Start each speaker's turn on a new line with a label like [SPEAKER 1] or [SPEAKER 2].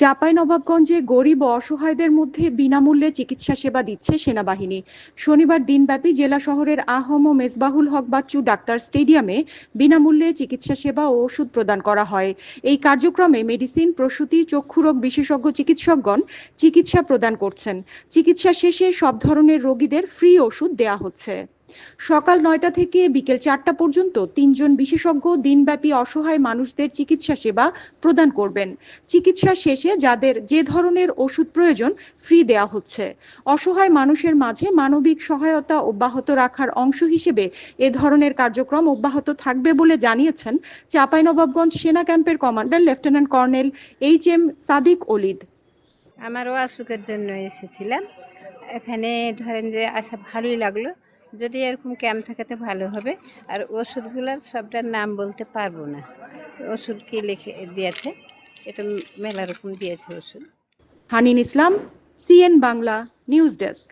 [SPEAKER 1] চাঁপাইনবাবগঞ্জে গরিব ও অসহায়দের মধ্যে বিনামূল্যে চিকিৎসা সেবা দিচ্ছে সেনাবাহিনী। শনিবার দিনব্যাপী জেলা শহরের আহম ও মেজবাহুল হক বাচ্চু ডাক্তার স্টেডিয়ামে বিনামূল্যে চিকিৎসা সেবা ও ওষুধ প্রদান করা হয়। এই কার্যক্রমে মেডিসিন, প্রসূতি চক্ষুরোগ বিশেষজ্ঞ চিকিৎসকগণ চিকিৎসা প্রদান করছেন। চিকিৎসা শেষে সব ধরনের রোগীদের ফ্রি ওষুধ দেয়া হচ্ছে। সকাল নয়টা থেকে বিকেল চারটা পর্যন্ত তিনজন বিশেষজ্ঞ দিনব্যাপী অসহায় মানুষদের চিকিৎসা সেবা প্রদান করবেন। চিকিৎসা শেষে যাদের যে ধরনের ওষুধ প্রয়োজন ফ্রি দেওয়া হচ্ছে। অসহায় মানুষের মাঝে মানবিক সহায়তা অব্যাহত রাখার অংশ হিসেবে এ ধরনের কার্যক্রম অব্যাহত থাকবে বলে জানিয়েছেন চাঁপাইনবাবগঞ্জ সেনা ক্যাম্পের commander lieutenant colonel H M Sadiq Olid
[SPEAKER 2] আমারও অসুখের জন্য এসেছিলাম। এখানে ধরেন যে আসা ভালোই লাগল। যদি এরকম ক্যাম্প থাকে তো ভালো হবে। আর ওষুধগুলোর সবটার নাম বলতে পারব না। ওষুধ কি লিখে দিয়েছে? এটা মেলা রকম দিয়েছে ওষুধ।
[SPEAKER 1] Hanin Islam, CN Bangla, news desk.